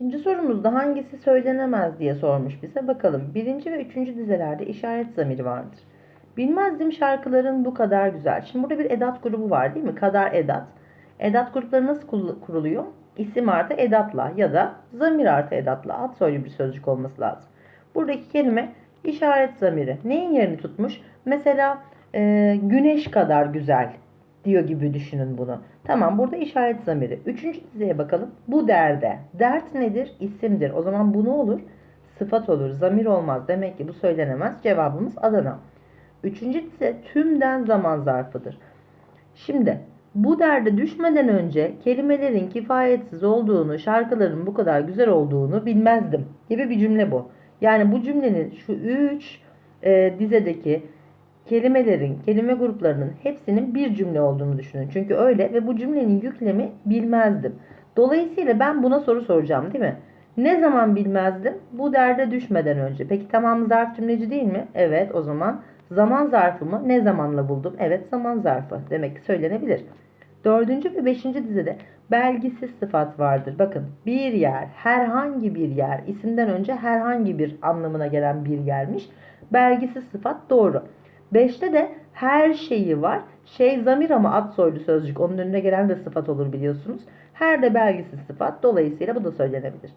İkinci sorumuzda hangisi söylenemez diye sormuş bize. Bakalım. Birinci ve üçüncü dizelerde işaret zamiri vardır. Bilmezdim şarkıların bu kadar güzel. Şimdi burada bir edat grubu var değil mi? Kadar edat. Edat grupları nasıl kuruluyor? İsim artı edatla ya da zamir artı edatla ad soylu bir sözcük olması lazım. Buradaki kelime işaret zamiri. Neyin yerini tutmuş? Mesela e, güneş kadar güzel diyor gibi düşünün bunu. Tamam burada işaret zamiri. Üçüncü dizeye bakalım. Bu derde. Dert nedir? İsimdir. O zaman bu ne olur? Sıfat olur. Zamir olmaz. Demek ki bu söylenemez. Cevabımız Adana. Üçüncü dize tümden zaman zarfıdır. Şimdi bu derde düşmeden önce kelimelerin kifayetsiz olduğunu, şarkıların bu kadar güzel olduğunu bilmezdim gibi bir cümle bu. Yani bu cümlenin şu üç e, dizedeki kelimelerin, kelime gruplarının hepsinin bir cümle olduğunu düşünün. Çünkü öyle ve bu cümlenin yüklemi bilmezdim. Dolayısıyla ben buna soru soracağım değil mi? Ne zaman bilmezdim? Bu derde düşmeden önce. Peki tamam zarf cümleci değil mi? Evet o zaman zaman zarfımı ne zamanla buldum? Evet zaman zarfı. Demek ki söylenebilir. Dördüncü ve beşinci dizede belgisiz sıfat vardır. Bakın bir yer, herhangi bir yer, isimden önce herhangi bir anlamına gelen bir yermiş. Belgisiz sıfat doğru. Beşte de her şeyi var. Şey zamir ama ad soylu sözcük. Onun önüne gelen de sıfat olur biliyorsunuz. Her de belgisiz sıfat. Dolayısıyla bu da söylenebilir.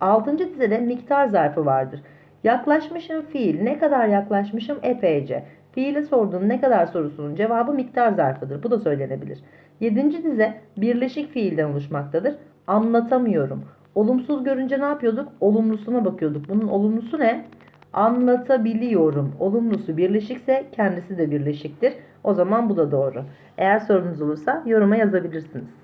Altıncı dizede miktar zarfı vardır. Yaklaşmışım fiil. Ne kadar yaklaşmışım? Epeyce. Fiile sorduğun ne kadar sorusunun cevabı miktar zarfıdır. Bu da söylenebilir. Yedinci dize birleşik fiilden oluşmaktadır. Anlatamıyorum. Olumsuz görünce ne yapıyorduk? Olumlusuna bakıyorduk. Bunun olumlusu ne? Anlatabiliyorum. Olumlusu birleşikse kendisi de birleşiktir. O zaman bu da doğru. Eğer sorunuz olursa yoruma yazabilirsiniz.